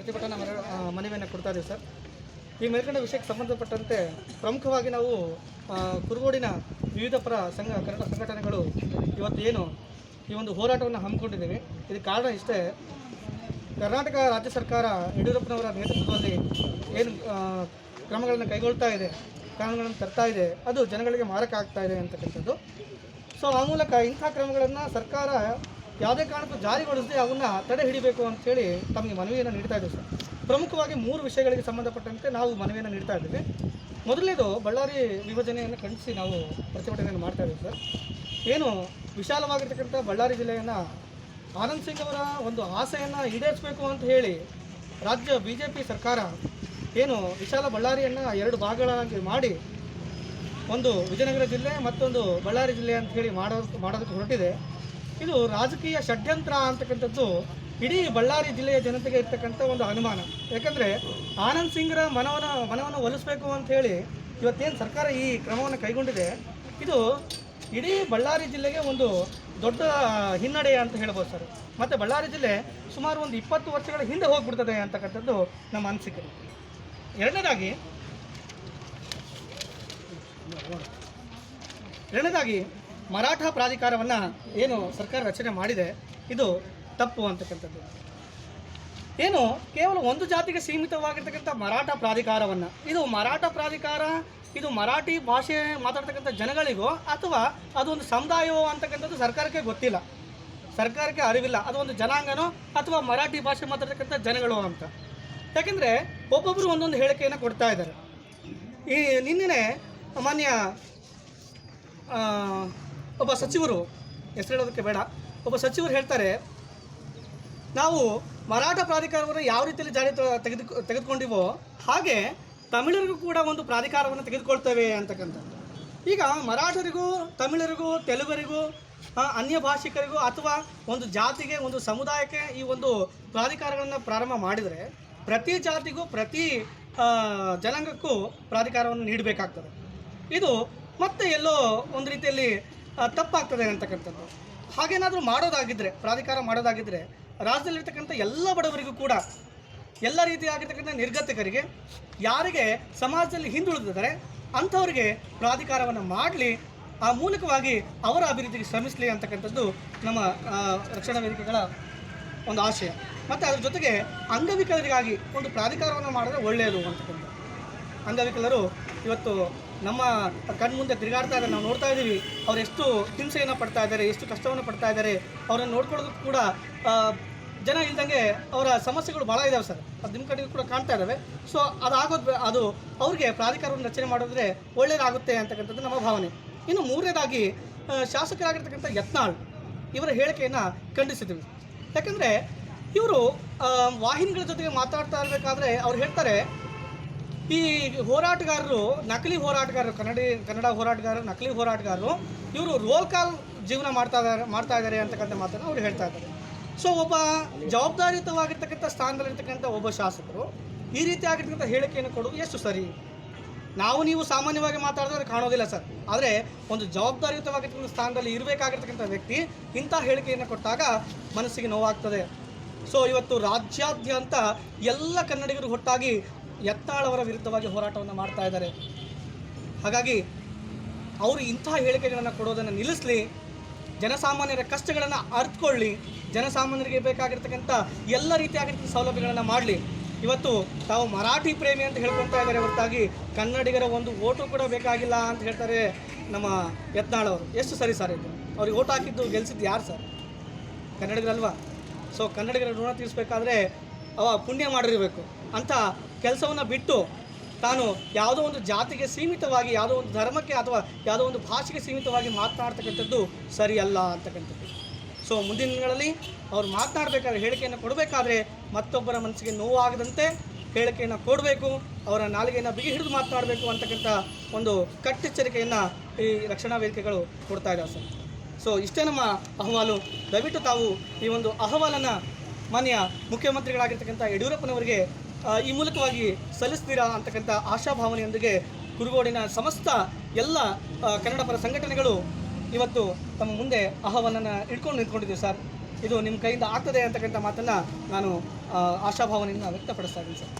ಪ್ರತಿಭಟನಾ ಆ, ಮನವಿಯನ್ನು ಕೊಡ್ತಾ ಇದ್ದೀವಿ ಸರ್. ಈ ಮೇಲ್ಕಂಡ ವಿಷಯಕ್ಕೆ ಸಂಬಂಧಪಟ್ಟಂತೆ ಪ್ರಮುಖವಾಗಿ ನಾವು ಕುರುಗೋಡಿನ ವಿವಿಧ ಪರ ಸಂಘ ಕನ್ನಡ ಸಂಘಟನೆಗಳು ಇವತ್ತು ಏನು ಈ ಒಂದು ಹೋರಾಟವನ್ನು ಹಮ್ಮಿಕೊಂಡಿದ್ದೀವಿ. ಇದಕ್ಕೆ ಕಾರಣ ಇಷ್ಟೇ ಕರ್ನಾಟಕ ರಾಜ್ಯ ಸರ್ಕಾರ ಯಡಿಯೂರಪ್ಪನವರ ನೇತೃತ್ವದಲ್ಲಿ ಏನು ಕ್ರಮಗಳನ್ನು ಕೈಗೊಳ್ತಾ ಇದೆ ಕಾನೂನುಗಳನ್ನು ತರ್ತಾ ಇದೆ ಅದು ಜನಗಳಿಗೆ ಮಾರಕ ಆಗ್ತಾ ಇದೆ ಅಂತಕ್ಕಂಥದ್ದು. ಸೊ ಆ ಮೂಲಕ ಇಂಥ ಕ್ರಮಗಳನ್ನು ಸರ್ಕಾರ ಯಾವುದೇ ಕಾರಣಕ್ಕೂ ಜಾರಿಗೊಳಿಸದೆ ಅವನ್ನ ತಡೆ ಹಿಡಿಬೇಕು ಅಂತೇಳಿ ತಮಗೆ ಮನವಿಯನ್ನು ನೀಡ್ತಾ ಇದ್ದೀವಿ ಸರ್. ಪ್ರಮುಖವಾಗಿ ಮೂರು ವಿಷಯಗಳಿಗೆ ಸಂಬಂಧಪಟ್ಟಂತೆ ನಾವು ಮನವಿಯನ್ನು ನೀಡ್ತಾ ಇದ್ದೀವಿ. ಮೊದಲನೇದು, ಬಳ್ಳಾರಿ ವಿಭಜನೆಯನ್ನು ಖಂಡಿಸಿ ನಾವು ಪ್ರತಿಭಟನೆಯನ್ನು ಮಾಡ್ತಾ ಇದ್ದೀವಿ ಸರ್. ಏನು, ವಿಶಾಲವಾಗಿರ್ತಕ್ಕಂಥ ಬಳ್ಳಾರಿ ಜಿಲ್ಲೆಯನ್ನು ಆನಂದ್ ಸಿಂಗ್ ಅವರ ಒಂದು ಆಸೆಯನ್ನು ಈಡೇರಿಸಬೇಕು ಅಂತ ಹೇಳಿ ರಾಜ್ಯ ಬಿ ಜೆ ಪಿ ಸರ್ಕಾರ ಏನು ವಿಶಾಲ ಬಳ್ಳಾರಿಯನ್ನು ಎರಡು ಭಾಗಗಳಾಗಿ ಮಾಡಿ ಒಂದು ವಿಜಯನಗರ ಜಿಲ್ಲೆ ಮತ್ತೊಂದು ಬಳ್ಳಾರಿ ಜಿಲ್ಲೆ ಅಂತ ಹೇಳಿ ಮಾಡೋ ಮಾಡೋದಕ್ಕೆ ಹೊರಟಿದೆ. ಇದು ರಾಜಕೀಯ ಷಡ್ಯಂತ್ರ ಅಂತಕ್ಕಂಥದ್ದು ಇಡೀ ಬಳ್ಳಾರಿ ಜಿಲ್ಲೆಯ ಜನತೆಗೆ ಇರ್ತಕ್ಕಂಥ ಒಂದು ಅನುಮಾನ. ಯಾಕಂದರೆ ಆನಂದ್ ಸಿಂಗ್ರ ಮನವನ್ನು ಮನವನ್ನು ಒಲಿಸಬೇಕು ಅಂತ ಹೇಳಿ ಇವತ್ತೇನು ಸರ್ಕಾರ ಈ ಕ್ರಮವನ್ನು ಕೈಗೊಂಡಿದೆ, ಇದು ಇಡೀ ಬಳ್ಳಾರಿ ಜಿಲ್ಲೆಗೆ ಒಂದು ದೊಡ್ಡ ಹಿನ್ನಡೆ ಅಂತ ಹೇಳ್ಬೋದು ಸರ್. ಮತ್ತು ಬಳ್ಳಾರಿ ಜಿಲ್ಲೆ ಸುಮಾರು ಒಂದು ಇಪ್ಪತ್ತು ವರ್ಷಗಳ ಹಿಂದೆ ಹೋಗ್ಬಿಡ್ತದೆ ಅಂತಕ್ಕಂಥದ್ದು ನಮ್ಮ ಅನಿಸಿಕೆ. ಎರಡನೇದಾಗಿ ಎರಡನೇದಾಗಿ ಮರಾಠ ಪ್ರಾಧಿಕಾರವನ್ನು ಏನು ಸರ್ಕಾರ ರಚನೆ ಮಾಡಿದೆ, ಇದು ತಪ್ಪು ಅಂತಕ್ಕಂಥದ್ದು. ಏನು, ಕೇವಲ ಒಂದು ಜಾತಿಗೆ ಸೀಮಿತವಾಗಿರ್ತಕ್ಕಂಥ ಮರಾಠ ಪ್ರಾಧಿಕಾರವನ್ನು, ಇದು ಮರಾಠ ಪ್ರಾಧಿಕಾರ, ಇದು ಮರಾಠಿ ಭಾಷೆ ಮಾತಾಡ್ತಕ್ಕಂಥ ಜನಗಳಿಗೋ, ಅಥವಾ ಅದೊಂದು ಸಮುದಾಯವೋ ಅಂತಕ್ಕಂಥದ್ದು ಸರ್ಕಾರಕ್ಕೆ ಗೊತ್ತಿಲ್ಲ. ಸರ್ಕಾರಕ್ಕೆ ಅರಿವಿಲ್ಲ ಅದು ಒಂದು ಜನಾಂಗನೋ, ಅಥವಾ ಮರಾಠಿ ಭಾಷೆ ಮಾತಾಡ್ತಕ್ಕಂಥ ಜನಗಳು ಅಂತ. ಯಾಕೆಂದರೆ ಒಬ್ಬೊಬ್ಬರು ಒಂದೊಂದು ಹೇಳಿಕೆಯನ್ನು ಕೊಡ್ತಾ ಇದ್ದಾರೆ. ಈ ನಿನ್ನೆ ಮಾನ್ಯ ಒಬ್ಬ ಸಚಿವರು, ಹೆಸರು ಹೇಳೋದಕ್ಕೆ ಬೇಡ. ಒಬ್ಬ ಸಚಿವರು ಹೇಳ್ತಾರೆ, ನಾವು ಮರಾಠ ಪ್ರಾಧಿಕಾರವನ್ನು ಯಾವ ರೀತಿಯಲ್ಲಿ ಜಾರಿ ತೆಗೆದು, ತೆಗೆದುಕೊಂಡಿವೋ ಹಾಗೆ ತಮಿಳರಿಗೂ ಕೂಡ ಒಂದು ಪ್ರಾಧಿಕಾರವನ್ನು ತೆಗೆದುಕೊಳ್ತೇವೆ ಅಂತಕ್ಕಂಥದ್ದು. ಈಗ ಮರಾಠರಿಗೂ, ತಮಿಳರಿಗೂ, ತೆಲುಗರಿಗೂ ಅನ್ಯ ಭಾಷಿಕರಿಗೂ ಅಥವಾ ಒಂದು ಜಾತಿಗೆ, ಒಂದು ಸಮುದಾಯಕ್ಕೆ ಈ ಒಂದು ಪ್ರಾಧಿಕಾರಗಳನ್ನು ಪ್ರಾರಂಭ ಮಾಡಿದರೆ ಪ್ರತಿ ಜಾತಿಗೂ, ಪ್ರತಿ ಜನಾಂಗಕ್ಕೂ ಪ್ರಾಧಿಕಾರವನ್ನು ನೀಡಬೇಕಾಗ್ತದೆ. ಇದು ಮತ್ತೆ ಎಲ್ಲೋ ಒಂದು ರೀತಿಯಲ್ಲಿ ತಪ್ಪಾಗ್ತದೆ ಅಂತಕ್ಕಂಥದ್ದು. ಹಾಗೇನಾದರೂ ಮಾಡೋದಾಗಿದ್ದರೆ ಪ್ರಾಧಿಕಾರ ಮಾಡೋದಾಗಿದ್ದರೆ ರಾಜ್ಯದಲ್ಲಿರ್ತಕ್ಕಂಥ ಎಲ್ಲ ಬಡವರಿಗೂ ಕೂಡ ಎಲ್ಲ ರೀತಿಯಾಗಿರ್ತಕ್ಕಂಥ ನಿರ್ಗತಿಕರಿಗೆ ಯಾರಿಗೆ ಸಮಾಜದಲ್ಲಿ ಹಿಂದುಳಿದಿದ್ದಾರೆ, ಅಂಥವ್ರಿಗೆ ಪ್ರಾಧಿಕಾರವನ್ನು ಮಾಡಲಿ, ಆ ಮೂಲಕವಾಗಿ ಅವರ ಅಭಿವೃದ್ಧಿಗೆ ಶ್ರಮಿಸಲಿ ಅಂತಕ್ಕಂಥದ್ದು ನಮ್ಮ ರಕ್ಷಣಾ ವೇದಿಕೆಗಳ ಒಂದು ಆಶಯ. ಮತ್ತು ಅದ್ರ ಜೊತೆಗೆ ಅಂಗವಿಕಲರಿಗಾಗಿ ಒಂದು ಪ್ರಾಧಿಕಾರವನ್ನು ಮಾಡಿದ್ರೆ ಒಳ್ಳೆಯದು ಅಂತಕ್ಕಂಥ ಅಂಗವಿಕಲರು ಇವತ್ತು ನಮ್ಮ ಕಣ್ಮುಂದೆ ತಿರುಗಾಡ್ತಾ ಇದ್ದಾರೆ, ನಾವು ನೋಡ್ತಾ ಇದ್ದೀವಿ. ಅವ್ರು ಎಷ್ಟು ಹಿಂಸೆಯನ್ನು ಪಡ್ತಾ ಇದ್ದಾರೆ, ಎಷ್ಟು ಕಷ್ಟವನ್ನು ಪಡ್ತಾ ಇದ್ದಾರೆ, ಅವರನ್ನು ನೋಡ್ಕೊಳ್ಳೋದಕ್ಕೂ ಕೂಡ ಜನ ಇಲ್ದಂಗೆ ಅವರ ಸಮಸ್ಯೆಗಳು ಭಾಳ ಇದ್ದಾವೆ ಸರ್. ಅದು ನಿಮ್ಮ ಕಡೆಗೂ ಕೂಡ ಕಾಣ್ತಾ ಇದ್ದಾವೆ ಸೊ ಅದಾಗೋದು ಅದು ಅವ್ರಿಗೆ ಪ್ರಾಧಿಕಾರವನ್ನು ರಚನೆ ಮಾಡಿದ್ರೆ ಒಳ್ಳೆಯದಾಗುತ್ತೆ ಅಂತಕ್ಕಂಥದ್ದು ನಮ್ಮ ಭಾವನೆ. ಇನ್ನು ಮೂರನೇದಾಗಿ ಶಾಸಕರಾಗಿರ್ತಕ್ಕಂಥ ಯತ್ನಾಳ್ ಇವರ ಹೇಳಿಕೆಯನ್ನು ಖಂಡಿಸಿದ್ದೀವಿ. ಯಾಕಂದರೆ ಇವರು ವಾಹಿನಿಗಳ ಜೊತೆಗೆ ಮಾತಾಡ್ತಾ ಇರಬೇಕಾದ್ರೆ ಅವ್ರು ಹೇಳ್ತಾರೆ ಈ ಹೋರಾಟಗಾರರು, ನಕಲಿ ಹೋರಾಟಗಾರರು, ಕನ್ನಡ ಕನ್ನಡ ಹೋರಾಟಗಾರರು, ನಕಲಿ ಹೋರಾಟಗಾರರು, ಇವರು ರೋಲ್ ಕಾಲ್ ಜೀವನ ಮಾಡ್ತಾ ಇದ್ದಾರೆ ಮಾಡ್ತಾ ಇದ್ದಾರೆ ಅಂತಕ್ಕಂಥ ಮಾತನ್ನು ಅವ್ರು ಹೇಳ್ತಾ ಇದ್ದಾರೆ. ಸೊ ಒಬ್ಬ ಜವಾಬ್ದಾರಿಯುತವಾಗಿರ್ತಕ್ಕಂಥ ಸ್ಥಾನದಲ್ಲಿರ್ತಕ್ಕಂಥ ಒಬ್ಬ ಶಾಸಕರು ಈ ರೀತಿ ಆಗಿರ್ತಕ್ಕಂಥ ಹೇಳಿಕೆಯನ್ನು ಕೊಡೋದು ಎಷ್ಟು ಸರಿ? ನಾವು ನೀವು ಸಾಮಾನ್ಯವಾಗಿ ಮಾತಾಡಿದ್ರೆ ಕಾಣೋದಿಲ್ಲ ಸರ್. ಆದರೆ ಒಂದು ಜವಾಬ್ದಾರಿಯುತವಾಗಿರ್ತಕ್ಕಂಥ ಸ್ಥಾನದಲ್ಲಿ ಇರಬೇಕಾಗಿರ್ತಕ್ಕಂಥ ವ್ಯಕ್ತಿ ಇಂಥ ಹೇಳಿಕೆಯನ್ನು ಕೊಟ್ಟಾಗ ಮನಸ್ಸಿಗೆ ನೋವಾಗ್ತದೆ. ಸೊ ಇವತ್ತು ರಾಜ್ಯಾದ್ಯಂತ ಎಲ್ಲ ಕನ್ನಡಿಗರು ಒಟ್ಟಾಗಿ ಯತ್ನಾಳವರ ವಿರುದ್ಧವಾಗಿ ಹೋರಾಟವನ್ನು ಮಾಡ್ತಾ ಇದ್ದಾರೆ. ಹಾಗಾಗಿ ಅವರು ಇಂತಹ ಹೇಳಿಕೆಗಳನ್ನು ಕೊಡೋದನ್ನು ನಿಲ್ಲಿಸಲಿ, ಜನಸಾಮಾನ್ಯರ ಕಷ್ಟಗಳನ್ನು ಅರ್ಥಕೊಳ್ಳಿ ಜನಸಾಮಾನ್ಯರಿಗೆ ಬೇಕಾಗಿರ್ತಕ್ಕಂಥ ಎಲ್ಲ ರೀತಿಯಾಗಿರ್ತಕ್ಕಂಥ ಸೌಲಭ್ಯಗಳನ್ನು ಮಾಡಲಿ. ಇವತ್ತು ತಾವು ಮರಾಠಿ ಪ್ರೇಮಿ ಅಂತ ಹೇಳ್ಕೊತಾ ಇದ್ದಾರೆ, ಹೊರತಾಗಿ ಕನ್ನಡಿಗರ ಒಂದು ಓಟು ಕೂಡ ಬೇಕಾಗಿಲ್ಲ ಅಂತ ಹೇಳ್ತಾರೆ ನಮ್ಮ ಯತ್ನಾಳ್ ಅವರು. ಎಷ್ಟು ಸರಿ ಸರ್ ಇದು? ಅವ್ರಿಗೆ ಓಟ್ ಹಾಕಿದ್ದು ಗೆಲ್ಸಿದ್ದು ಯಾರು ಸರ್? ಕನ್ನಡಿಗರಲ್ವಾ? ಸೊ ಕನ್ನಡಿಗರ ಋಣ ತೀರಿಸ್ಬೇಕಾದ್ರೆ ಅವ ಪುಣ್ಯ ಮಾಡಿರಬೇಕು. ಅಂತ ಕೆಲಸವನ್ನು ಬಿಟ್ಟು ತಾನು ಯಾವುದೋ ಒಂದು ಜಾತಿಗೆ ಸೀಮಿತವಾಗಿ, ಯಾವುದೋ ಒಂದು ಧರ್ಮಕ್ಕೆ ಅಥವಾ ಯಾವುದೋ ಒಂದು ಭಾಷೆಗೆ ಸೀಮಿತವಾಗಿ ಮಾತನಾಡ್ತಕ್ಕಂಥದ್ದು ಸರಿಯಲ್ಲ ಅಂತಕ್ಕಂಥದ್ದು. ಸೊ ಮುಂದಿನ ದಿನಗಳಲ್ಲಿ ಅವ್ರು ಮಾತನಾಡಬೇಕಾದ್ರೆ ಹೇಳಿಕೆಯನ್ನು ಕೊಡಬೇಕಾದ್ರೆ ಮತ್ತೊಬ್ಬರ ಮನಸ್ಸಿಗೆ ನೋವಾಗದಂತೆ ಹೇಳಿಕೆಯನ್ನು ಕೊಡಬೇಕು, ಅವರ ನಾಲಿಗೆಯನ್ನು ಬಿಗಿ ಹಿಡಿದು ಮಾತನಾಡಬೇಕು ಅಂತಕ್ಕಂಥ ಒಂದು ಕಟ್ಟೆಚ್ಚರಿಕೆಯನ್ನು ಈ ರಕ್ಷಣಾ ವೇದಿಕೆಗಳು ಕೊಡ್ತಾ ಇದ್ದಾವೆ ಸರ್. ಸೊ ಇಷ್ಟೇ ನಮ್ಮ ಅಹವಾಲು. ದಯವಿಟ್ಟು ತಾವು ಈ ಒಂದು ಅಹವಾಲನ್ನು ಮಾನ್ಯ ಮುಖ್ಯಮಂತ್ರಿಗಳಾಗಿರ್ತಕ್ಕಂಥ ಯಡಿಯೂರಪ್ಪನವರಿಗೆ ಈ ಮೂಲಕವಾಗಿ ಸಲ್ಲಿಸ್ತೀರಾ ಅಂತಕ್ಕಂಥ ಆಶಾಭಾವನೆಯೊಂದಿಗೆ ಕುರುಗೋಡಿನ ಸಮಸ್ತ ಎಲ್ಲ ಕನ್ನಡ ಪರ ಸಂಘಟನೆಗಳು ಇವತ್ತು ತಮ್ಮ ಮುಂದೆ ಅಹವಾಲನ್ನು ಇಟ್ಕೊಂಡು ನಿಂತ್ಕೊಂಡಿದ್ದೀವಿ ಸರ್. ಇದು ನಿಮ್ಮ ಕೈಯಿಂದ ಆಗ್ತದೆ ಅಂತಕ್ಕಂಥ ಮಾತನ್ನು ನಾನು ಆಶಾಭಾವನೆಯನ್ನು ವ್ಯಕ್ತಪಡಿಸ್ತಾ ಇದ್ದೀನಿ ಸರ್.